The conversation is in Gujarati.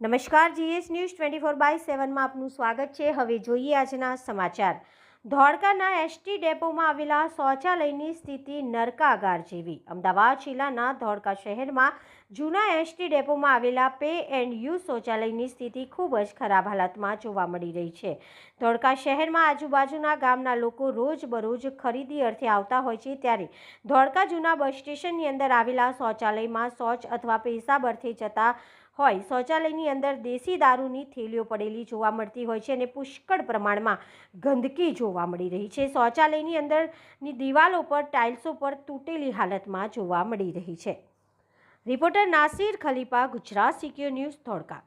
નમસ્કાર, GS news twenty four by સેવનમાં આપનું સ્વાગત છે. હવે જોઈએ આજના સમાચાર. ધોળકાના એસટી ડેપોમાં આવેલા શૌચાલયની સ્થિતિ નરકાગાર જેવી. અમદાવાદ જિલ્લાના ધોળકા શહેરમાં જૂના એસટી ડેપોમાં આવેલા પે એન્ડ યુ શૌચાલયની સ્થિતિ ખૂબ જ ખરાબ હાલતમાં જોવા મળી રહી છે. ધોળકા શહેરમાં આજુબાજુના ગામના લોકો રોજબરોજ ખરીદી અર્થે આવતા હોય છે ત્યારે ધોળકા જૂના બસ સ્ટેશનની અંદર આવેલા શૌચાલયમાં શૌચ અથવા પેશાબ અર્થે જતા હોય. શૌચાલયની અંદર દેશી દારૂની થેલીઓ પડેલી જોવા મળતી હોય છે અને પુષ્કળ પ્રમાણમાં ગંદકી જોવા મળી રહી છે. શૌચાલયની અંદરની દિવાલો પર ટાઇલ્સો પર તૂટેલી હાલતમાં જોવા મળી રહી છે. Reporter Nasir Khalifa, Gujarat secure news Dholka.